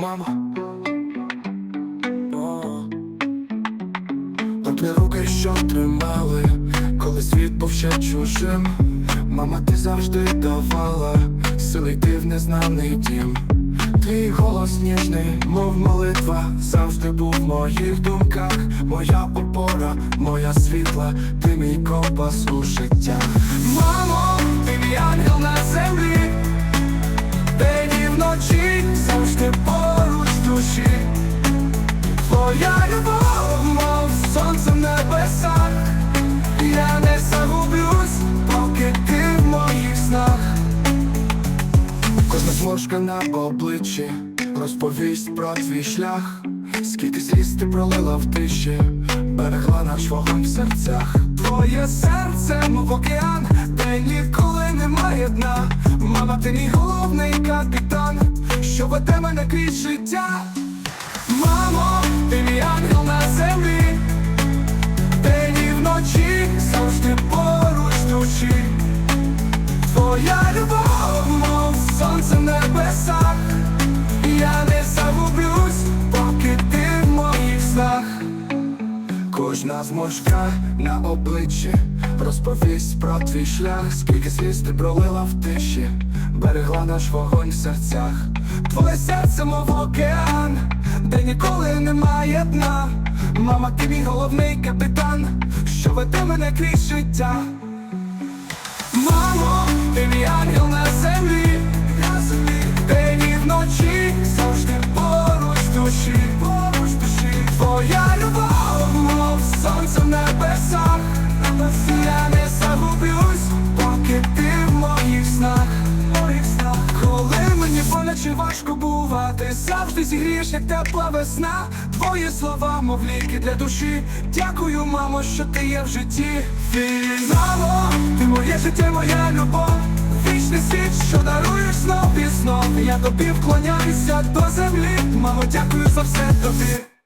мамо. Одні руки, що тримали, коли світ був ще чужим. Мама, ти завжди давала сили йти в незнаний дім. Твій голос ніжний, мов молитва, завжди був в моїх думках. Моя опора, моя світла, ти мій компас у життя. Мамо, ти мій ангел на землі, Кожна на обличчі розповість про твій шлях, скільки сліз ти пролила в тиші, берегла наш вогонь в серцях. Твоє серце, мов океан, де ніколи немає дна. Мама, ти мій головний капітан, що веде мене крізь життя. Мамо, ти мій ангел на землі, день і вночі завжди поруч душі. Твоя любов, мов сонце небесах, я не загублюсь, поки ти в моїх снах. Кожна зморшка на обличчі розповість про твій шлях, скільки сліз ти пролила в тиші, берегла наш вогонь в серцях. Твоє серце, мов океан, де ніколи немає дна. Мама, ти мій головний капітан, що веде мене крізь життя. Мамо, ти мій ангел боляче важко бувати, завжди зігрієш, як тепла весна, твої слова, мов ліки для душі. Дякую, мамо, що ти є в житті. Фінало, ти моє життя, моя любов. Вічний світ, що даруєш знов і знов. Я тобі вклоняюся до землі. Мамо, дякую за все тобі.